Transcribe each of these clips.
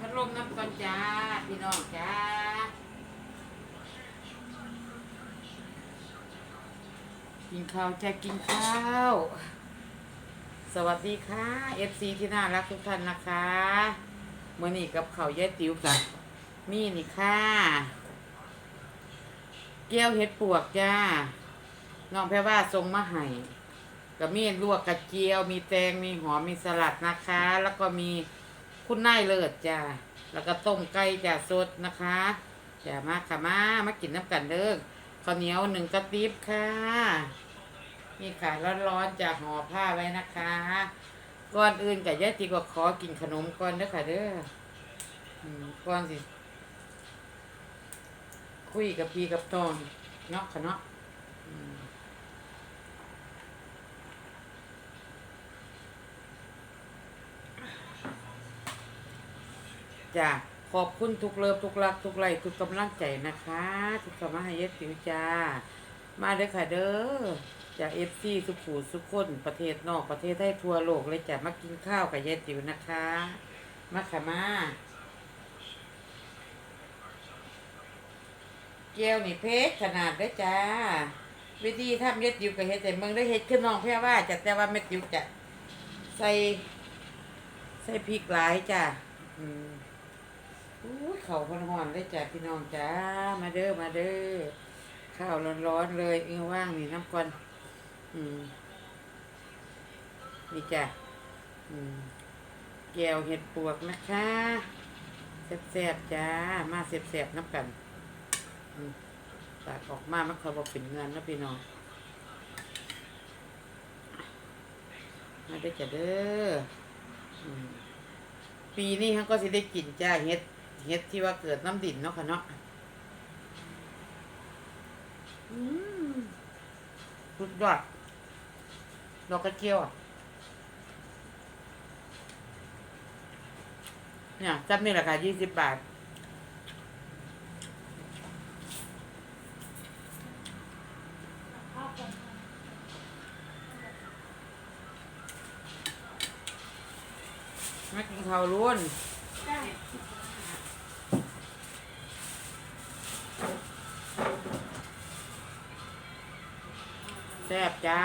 พัดลมน้ำก่อนจ้า พี่น้องจ้ากินข้าวจะกินข้าว สวัสดีค่ะ FC ที่น่ารักทุกท่านนะคะเมื่อนี้กับเขาแย่ติ๋วกันมีนี่ค่ะ เกี๊ยวเห็ดปวกจ้า น้องแพรว่าทรงมาให้กับมีลวกกระเจียว มีแตง มีหอม มีสลัดนะคะ แล้วก็มี คุณนายเลิศจ้าแล้วก็ต้มไก่จ้าสดนะคะจ้ามาค่ะมามากินน้ำกันเด้อข้าวเหนียวหนึ่งกระติบค่ะ นี่ค่ะร้อนๆจากห่อผ้าไว้นะคะก่อนอื่นกับยายตีก็ขอกินขนมก่อนเด้อค่ะ เด้อก่อนสิ คุยกับพี่กับตองเนาะค่ะเนาะ จ้ะขอบคุณทุกเลิฟทุกรักทุกไลทุกกำลังใจนะคะ ทุกกำลังให้ยายติ๋วจ้า มาเด้อค่ะเด้อจากเอฟซีสุขูสุขคนประเทศนอกประเทศไทยทั่วโลกเลยจ้ะมากินข้าวกับยายติ๋วนะคะ มาค่ะมาเกี๊ยวนี่เพชรขนาดได้จ้า วิธีทำยายติ๋วกับเฮ็ดแต่เมืองได้เฮ็ดขึ้นน้องแพ่ว่าจะแต่ว่าแม่ติวจะใส่ใส่พริกหลายจ้าอืม เขาวหอนๆเลยจ้าพี่น้องจ้ามาเด้อมาเด้อข้าวร้อนๆเลยเออว่างนี่น้ำก่อนอืมนี่จ้ะอืมแก้วเห็ดปวกนะคะแซ่บๆจ้ามาแซ่บๆน้ำกันอืมตากออกมามันเขาบอกเป็นเงินนะพี่น้องมาได้จ้ะเด้ออืมปีนี้เขาก็สิได้กินจ้าเห็ด เห็ดที่ว่าเกิดน้ำดินเนาะค่ะเนาะอืมสุดยอดดอกกระเจียวอะเนี่ยจับนี่ราคายี่สิบบาทมากินข้าวล้วน ซ่บจ้า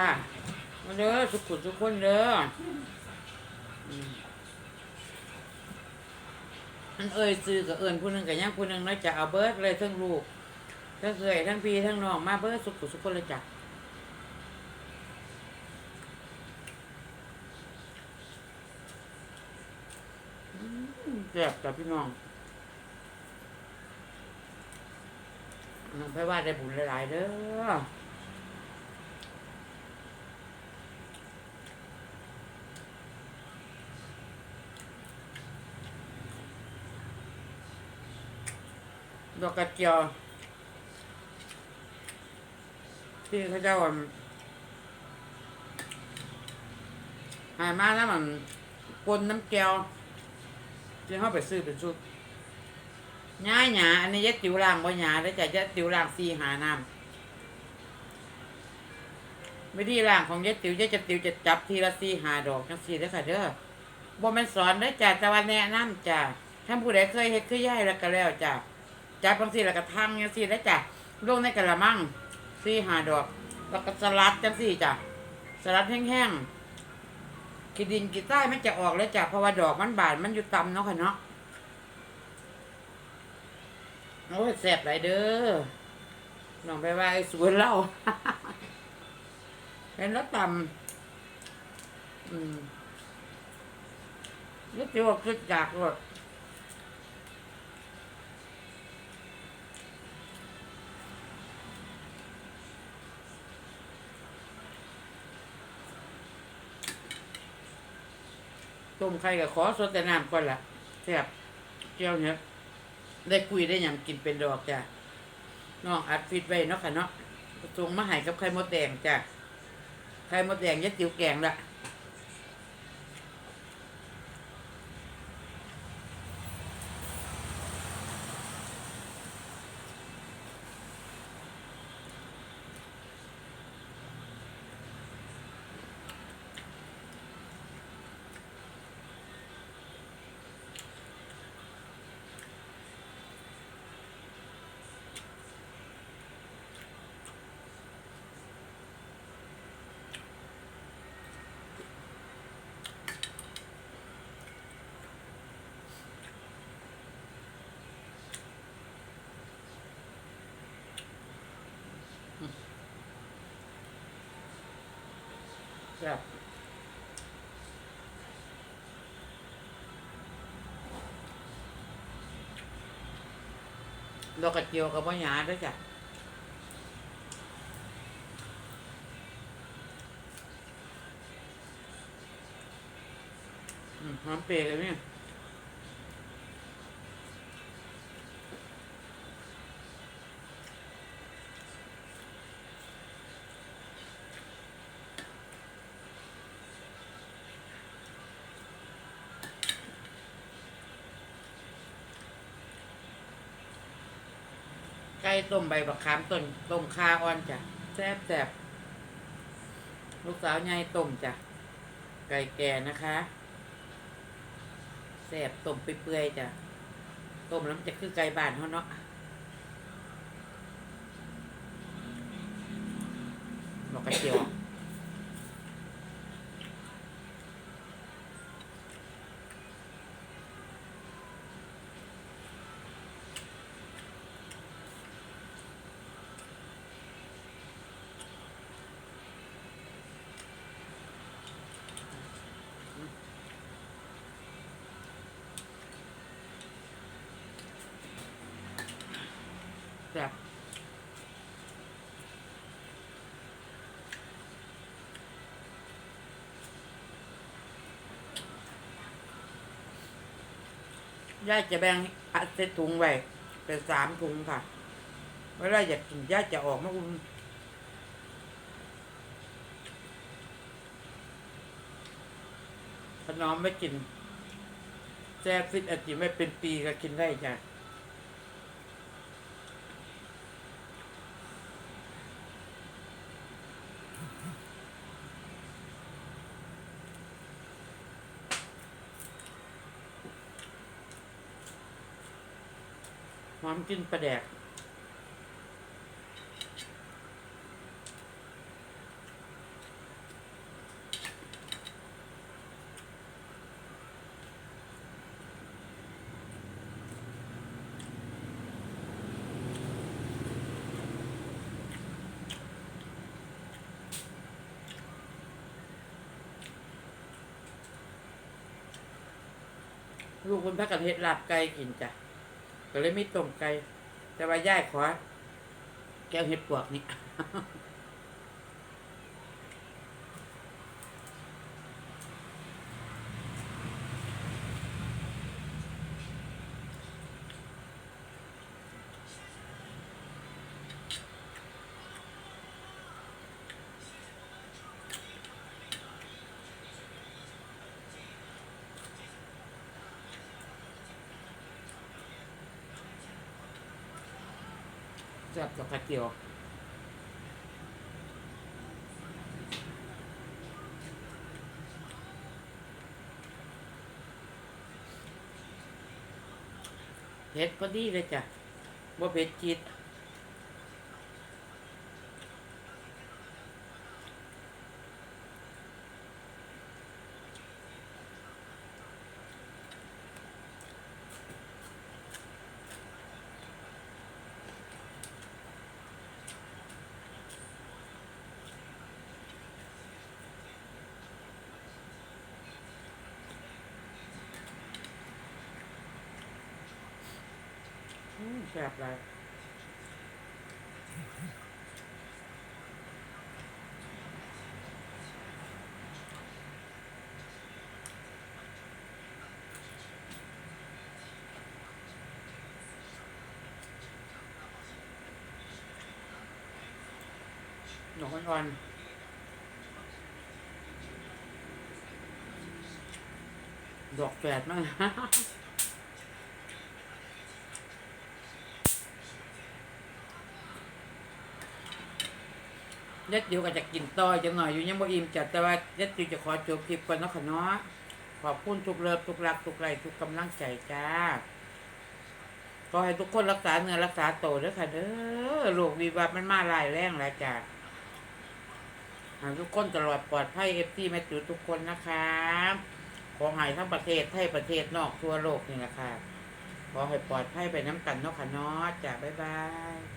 มาเด้อสุขุมทุกคนเด้ออืมอันเอ่ยซื้อกับเอิญผู้หนึ่งกับยังผู้หนึ่งแล้วจะเอาเบิร์ดเลยทั้งลูกทั้งเคยทั้งพี่ทั้งน้องมาเบิร์ดสุขุมทุกคนเลยจ้ะอืมแซ่บจ้ะพี่น้องน้องไปว่าได้บุญหลายๆเด้อ ดอกกระเจียว ที่เขาเจ้าหายมาแล้วมันปนน้ำแก้วที่เขาไปซื้อเป็นชุดง่ายหยาอันนี้ยัดติวล่างบ่หยาแล้วจะยัดติวล่างซีหาน้ำวิธีล่างของยัดติวยัดจะติวจะจับทีละซีหาดอกจังซีเด้ค่ะเด้อบ่มันสอนได้จ้ะต่ว่าแนะนำจ้ะท่านผู้ใดเคยเฮ็ดคือย่ายแล้วก็แล้วจ้ะ จับบางทีแล้วก็ทั้งจังซี่แล้จ้ะลงในกระมังสี่หาดอก แล้วก็สลัดจังซี่จ้ะสลัดแห้งๆขีดินขีใต้มันจะออกแล้วจ้ะเพราะว่าดอกมันบานมันอยู่ต่ำเนาะค่ะเนาะโอ้ยแซ่บหลายเด้อน้องไปว่าไอ้สวนเล่าเห็นแล้วต่ำอืมนี่ที่ว่าคือจากรถ ต้มไข่กับขอสดแต่น้ำก่อนละแซ่บเจียวเนี่ยได้คุยได้ยังกินเป็นดอกจ้ะน้องอัดฟิตไว้เนาะค่ะเนาะส่งมาให้กับไข่มดแดงจ้ะไข่มดแดงยัดติ๋วแกงละ จ้ะดอกกระเจียวกับมะหยาด้วยจ้ะอืมหอมเปรย์เลยเนี่ย ก่ต้มใบบักขามต้นต้มคาอ่อนจ้ะแซ่บแซ่บลูกสาวใหญ่ต้มจ้ะไก่แก่นะคะแซ่บต้มไปเปื่อยๆจ้ะต้มแล้วมันจะคือไก่บ้านเขาเนาะดอกกระเจียวแซ่บ ย่าจะแบ่งอัดเซตถุงไว้เป็นสามถุงค่ะเวลาอยากกินย่าจะออกมาอุ่นขนมไม่กินแซ่บฟิตอาจิไม่เป็นปีก็กินได้จ้ะ หอมกินปลาแดก ลูกคุณพักกันเฮ็ดลาบไก่กินจ้ะ ก็เลยไม่ตรงไกล แต่ว่าย่ายขอ แก้วเห็ดปวกนี่ จับกับกระเจียวเผ็ดพอดีเลยจ้ะบ่เผ็ดจิต แซ่บเลยหนอนอ่อนดอกแฝดมาก ยัดเดียวก็จะกินต่อจังหน่อยอยู่ยังบ่อิ่มจัดแต่ว่ายัดเดียวจะขอจบคลิปก่อนเนาะค่ะเนาะขอบคุณทุกเลิฟทุกรักทุกไลค์ทุกกำลังใจจ้าขอให้ทุกคนรักษาเนื้อรักษาโตวเด้อค่ะเด้อโรควีบับมันมาหลายแรงหลายจ้าให้ทุกคนตลอดปลอดภัยเอฟซีแม่ติ๋วทุกคนนะคะขอให้ทั้งประเทศไทยประเทศนอกทั่วโลกนี่แหละค่ะขอให้ปลอดภัยไปน้ำกันเนาะค่ะเนาะจ้าบ๊ายบาย